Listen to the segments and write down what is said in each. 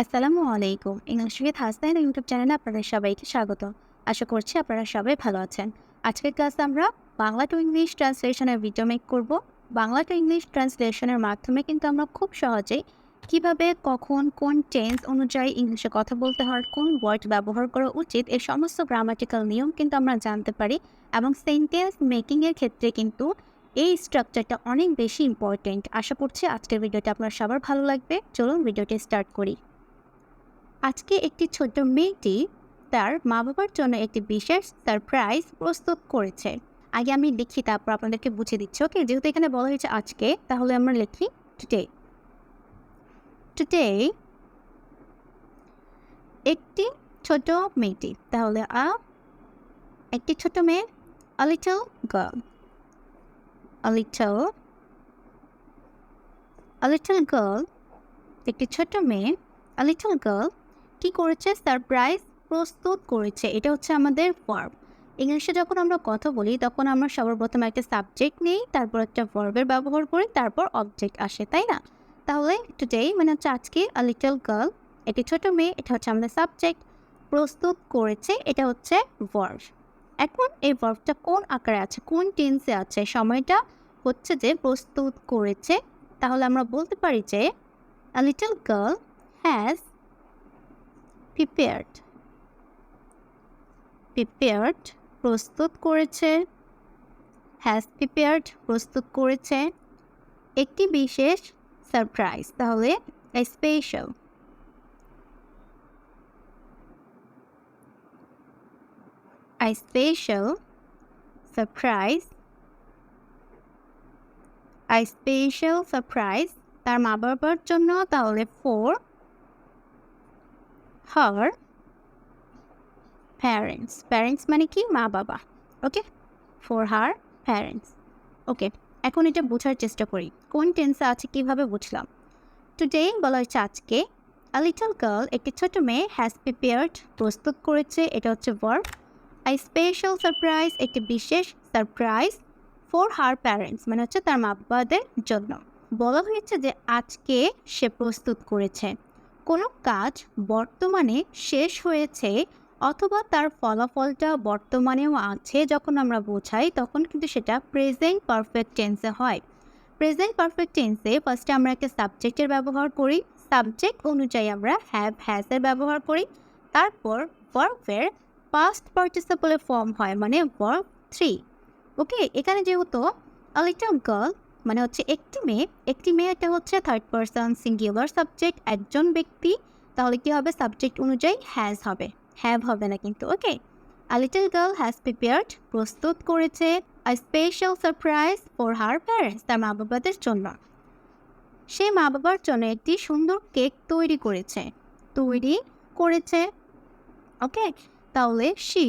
আসসালামু আলাইকুম। English with Hasan YouTube চ্যানেলে আপনাদের সবাইকে স্বাগত। আশা করছি আপনারা সবাই ভালো আছেন। আজকের ক্লাসে আমরা বাংলা টু ইংলিশ ট্রান্সলেশনের ভিডিও মেক করব। বাংলা টু ইংলিশ ট্রান্সলেশনের মাধ্যমে কিন্তু আমরা খুব সহজেই কীভাবে, কখন, কোন টেন্স অনুযায়ী ইংলিশে কথা বলতে হয়, কোন ওয়ার্ড ব্যবহার করা উচিত এই সমস্ত গ্রামাটিক্যাল নিয়ম কিন্তু আমরা জানতে পারি এবং সেন্টেন্স মেকিংয়ের ক্ষেত্রে কিন্তু এই স্ট্রাকচারটা অনেক বেশি ইম্পর্টেন্ট। আশা করছি আজকের ভিডিওটা আপনার সবার ভালো লাগবে। চলুন ভিডিওটি স্টার্ট করি। আজকে একটি ছোট্ট মেয়েটি তার মা বাবার জন্য একটি বিশেষ সারপ্রাইজ প্রস্তুত করেছে। আগে আমি লিখি, তারপর আপনাদেরকে বুঝিয়ে দিচ্ছি, ওকে? যেহেতু এখানে বলা হয়েছে আজকে, তাহলে আমরা লিখি টুডে টুডে একটি ছোট মেয়েটি, তাহলে আ, একটি ছোট মেয়ে, a little a little girl, একটি ছোট মেয়ে little girl কি করেছে? সারপ্রাইজ প্রস্তুত করেছে। এটা হচ্ছে আমাদের ভার্ব ইংলিশে যখন আমরা কথা বলি, তখন আমরা সবার সর্বপ্রথম একটা সাবজেক্ট নিই, তারপর একটা ভার্বের ব্যবহার করি, তারপর অবজেক্ট আসে, তাই না? তাহলে টুডে মানে হচ্ছে আজকে আ লিটল গার্ল একটি ছোট মেয়ে, এটা হচ্ছে আমাদের সাবজেক্ট প্রস্তুত করেছে, এটা হচ্ছে ভার্ব এখন এই ভার্বটা কোন আকারে আছে? কোন টেন্সে আছে? সময়টা হচ্ছে যে প্রস্তুত করেছে। তাহলে আমরা বলতে পারি যে a little girl has prepared prepared প্রস্তুত করেছে। হ্যাজ প্রিপেয়ার্ড প্রস্তুত করেছে। একটি বিশেষ সারপ্রাইজ তাহলে special a special surprise. A special surprise, তার মা বাবার জন্য, তাহলে ফোর হার প্যারেন্টস প্যারেন্টস মানে কি? মা, বাবা ওকে ফর হার প্যারেন্টস ওকে এখন এটা বোঝার চেষ্টা করি। কোন টেন্সে আছে? কীভাবে বুঝলাম? টুডে বলা হচ্ছে আজকে আ লিটল গার্ল একটি ছোট মেয়ে হ্যাজ প্রিপেয়ার্ড প্রস্তুত করেছে। এটা হচ্ছে ভার্ব আই স্পেশাল সারপ্রাইজ একটি বিশেষ সারপ্রাইজ ফর হার প্যারেন্টস মানে হচ্ছে তার মা বাবাদের জন্য। বলা হয়েছে যে আজকে সে প্রস্তুত করেছে। কোনো কাজ বর্তমানে শেষ হয়েছে অথবা তার ফলাফলটা বর্তমানেও আছে যখন আমরা বোঝাই, তখন কিন্তু সেটা প্রেজেন্ট পারফেক্ট টেন্সে হয়। প্রেজেন্ট পারফেক্ট টেন্সে ফার্স্টে আমরা একটা সাবজেক্টের ব্যবহার করি সাবজেক্ট অনুযায়ী আমরা হ্যাভ হ্যাজের ব্যবহার করি, তারপর ভার্বের পাস্ট পার্টিসিপলে ফর্ম হয় মানে ভার্ব থ্রি ওকে এখানে যেহেতু আ লিটল গার্ল মানে হচ্ছে একটি মেয়ে একটি মেয়ে এটা হচ্ছে থার্ড পার্সন সিঙ্গুলার সাবজেক্ট একজন ব্যক্তি, তাহলে কি হবে? সাবজেক্ট অনুযায়ী হ্যাজ হবে। হ্যাভ হবে না কিন্তু okay a little girl has prepared প্রস্তুত করেছে a special surprise for her parents তার মা বাবাদের জন্য। সে মা বাবার জন্য একটি সুন্দর কেক তৈরি করেছে। তৈরি করেছে ওকে তাহলে শি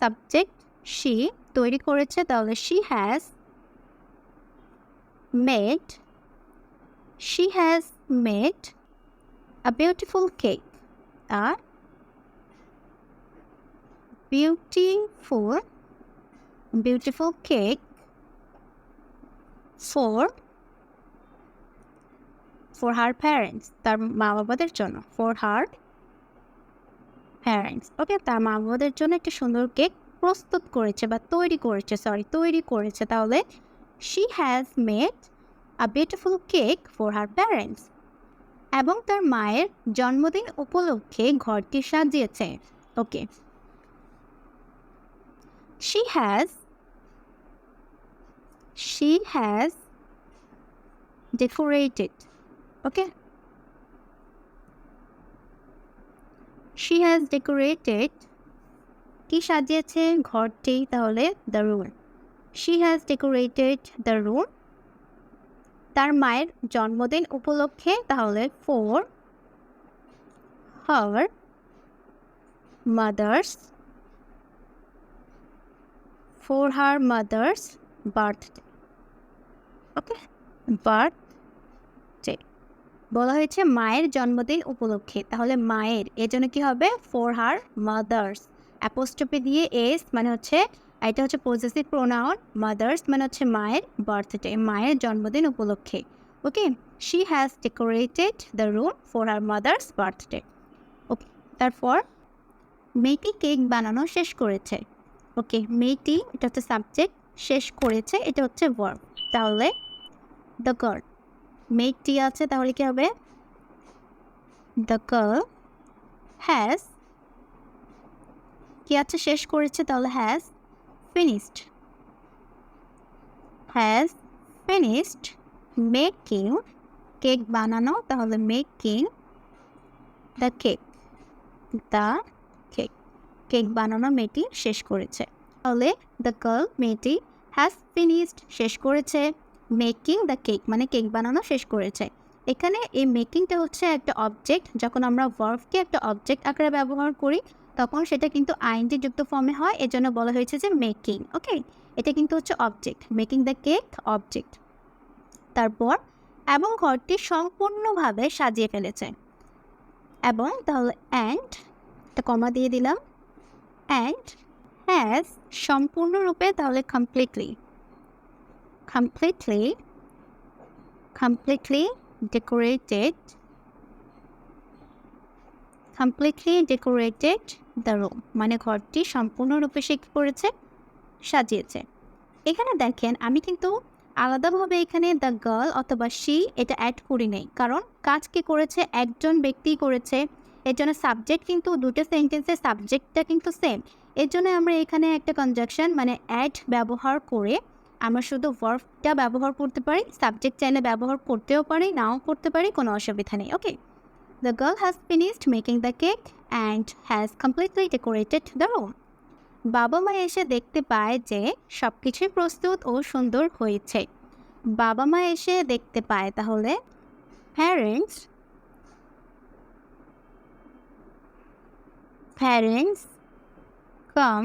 সাবজেক্ট শি তৈরি করেছে, তাহলে she has made she has made a beautiful cake R beautiful beautiful cake for for her parents, তার মা বাবাদের জন্য, for her parents. ওকে তার মা বাবাদের জন্য একটা সুন্দর কেক প্রস্তুত করেছে বা তৈরি করেছে সরি তৈরি করেছে। তাহলে she has made a beautiful cake for her parents এবং তার মায়ের জন্মদিন উপলক্ষে ঘরটি সাজিয়েছে ওকে she has she has decorated okay she has decorated কি সাজিয়েছে ঘরটি তাহলে the room she has decorated the room. তার মায়ের জন্মদিন উপলক্ষে তাহলে for her mother's, for her mother's birthday. Okay birthday বলা হয়েছে মায়ের জন্মদিন উপলক্ষে। তাহলে মায়ের, এর জন্য কি হবে? ফর হার মাদার্স অ্যাপোস্টপি দিয়ে এস মানে হচ্ছে এটা হচ্ছে পজেসিভ প্রোনাউন মাদার্স মানে হচ্ছে মায়ের বার্থডে মায়ের জন্মদিন উপলক্ষে okay she has decorated the room for her mother's birthday okay তারপর, মেয়েটি কেক বানানো শেষ করেছে ওকে মেয়েটি, এটা হচ্ছে সাবজেক্ট শেষ করেছে, এটা হচ্ছে ওয়ার্ক তাহলে দ্য গার্ল মেয়েটি আছে, তাহলে কি হবে? দ্য গার্ল হ্যাজ কি আছে, শেষ করেছে, তাহলে has finished has finished making cake বানানো তাহলে making the cake the cake cake বানানো মেয়েটি শেষ করেছে। তাহলে দ্য গার্ল মেয়েটি হ্যাজ ফিনিশড শেষ করেছে মেকিং দ্য কেক মানে কেক বানানো শেষ করেছে। এখানে এই মেকিংটা হচ্ছে একটা অবজেক্ট যখন আমরা ভার্ভকে একটা অবজেক্ট আকারে ব্যবহার করি তখন সেটা কিন্তু আইনটি যুক্ত ফর্মে হয়, এজন্য বলা হয়েছে যে মেকিং ওকে এটা কিন্তু হচ্ছে object making the cake object তারপর, এবং ঘরটি সম্পূর্ণভাবে সাজিয়ে ফেলেছে। এবং তাহলে অ্যান্ড একটা কমা দিয়ে দিলাম। অ্যান্ড হ্যাজ সম্পূর্ণরূপে তাহলে completely completely completely decorated completely decorated the room মানে ঘরটি সম্পূর্ণরূপে সে কী করেছে সাজিয়েছে। এখানে দেখেন, আমি কিন্তু আলাদাভাবে এখানে দ্য গার্ল অথবা শি এটা অ্যাড করি নাই। কারণ কাজ কে করেছে? একজন ব্যক্তি করেছে। এর জন্য সাবজেক্ট কিন্তু দুটো সেন্টেন্সের সাবজেক্টটা কিন্তু সেম এর জন্য আমরা এখানে একটা কনজাকশন মানে অ্যাড ব্যবহার করে আমরা শুধু ভার্বটা ব্যবহার করতে পারি সাবজেক্ট চাইলে ব্যবহার করতেও পারি, নাও করতে পারি, কোনো অসুবিধা নেই okay the girl has finished making the cake and has completely decorated the room বাবা মা এসে দেখতে পায় যে সব কিছুই প্রস্তুত ও সুন্দর হয়েছে। বাবা মা এসে দেখতে পায় তাহলে parents parents come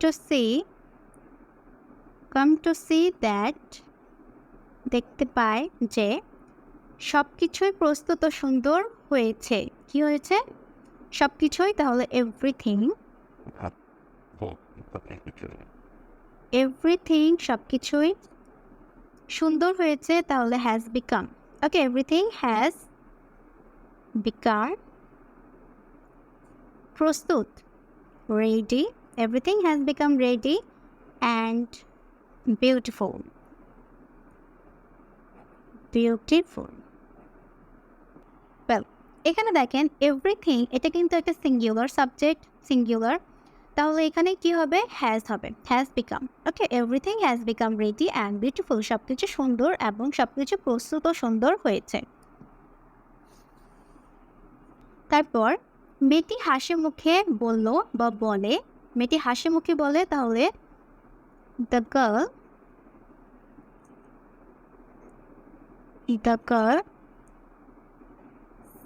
to see come to see that দেখতে পায় যে সব কিছুই প্রস্তুত সুন্দর হয়েছে। কি হয়েছে? সব কিছুই তাহলে এভরিথিং এভরিথিং সব কিছুই সুন্দর হয়েছে, তাহলে has become okay everything has become প্রস্তুত। Ready everything has become ready and beautiful beautiful এখানে দেখেন এভরিথিং এটা কিন্তু একটা সিঙ্গুলার সাবজেক্ট সিঙ্গুলার তাহলে এখানে কি হবে? হ্যাজ হবে। Has become okay everything has become ready and beautiful সব কিছু সুন্দর এবং সব কিছু প্রস্তুত ও সুন্দর হয়েছে। তারপর, মেয়েটি হাসি মুখে বলল বা বলে। মেয়েটি হাসি মুখে বলে তাহলে the girl the girl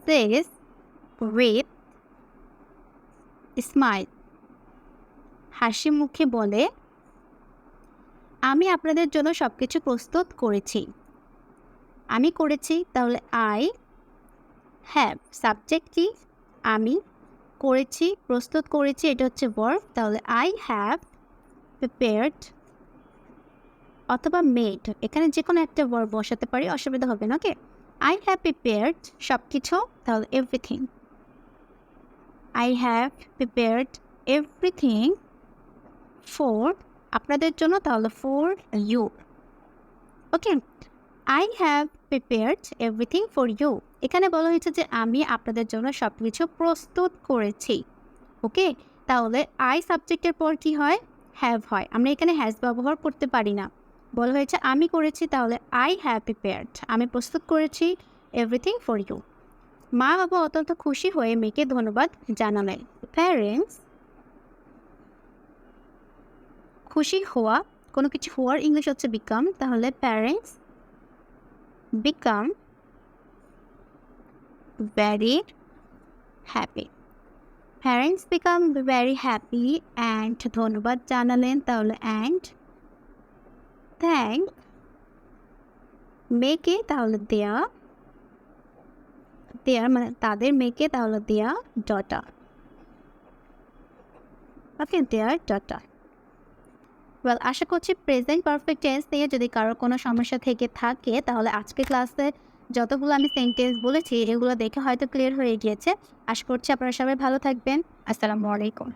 says with smile. হাসি মুখে বলে, আমি আপনাদের জন্য সব কিছু প্রস্তুত করেছি। আমি করেছি, তাহলে আই হ্যাভ সাবজেক্ট কি আমি করেছি, প্রস্তুত করেছি, এটা হচ্ছে ভার্ব তাহলে আই হ্যাভ প্রিপেয়ার্ড অথবা মেড এখানে যে কোনো একটা ভার্ব বসাতে পারি, অসুবিধা হবে না ওকে আই হ্যাভ প্রিপেয়ার্ড সব কিছু তাহলে everything I have prepared everything for আপনাদের জন্য, তাহলে for you okay I have prepared everything for you এখানে বলা হয়েছে যে আমি আপনাদের জন্য সব কিছু প্রস্তুত করেছি। ওকে তাহলে আই সাবজেক্টের পর কি হয়? হ্যাভ হয়। আমরা এখানে হ্যাজ ব্যবহার করতে পারি না। বলা হয়েছে, আমি করেছি তাহলে আই হ্যাভ প্রিপেয়ার্ড আমি প্রস্তুত করেছি এভরিথিং ফর ইউ মা বাবা অত্যন্ত খুশি হয়ে মেয়েকে ধন্যবাদ জানালেন। প্যারেন্টস খুশি হওয়া, কোনো কিছু হওয়ার ইংলিশ হচ্ছে বিকাম তাহলে parents become very happy parents become very happy and ধন্যবাদ জানালেন, তাহলে অ্যান্ড থ্যাংক মেয়েকে তাহলে দেয়া। দেয়ার মানে তাদের মেয়েকে তাহলে their daughter okay their daughter well আশা করছি প্রেজেন্ট পারফেক্ট টেন্স নিয়ে যদি কারোর কোনো সমস্যা থেকে থাকে, তাহলে আজকে ক্লাসে যতগুলো আমি সেন্টেন্স বলেছি, এগুলো দেখে হয়তো ক্লিয়ার হয়ে গিয়েছে। আশা করছি আপনারা সবাই ভালো থাকবেন। আসসালামু আলাইকুম।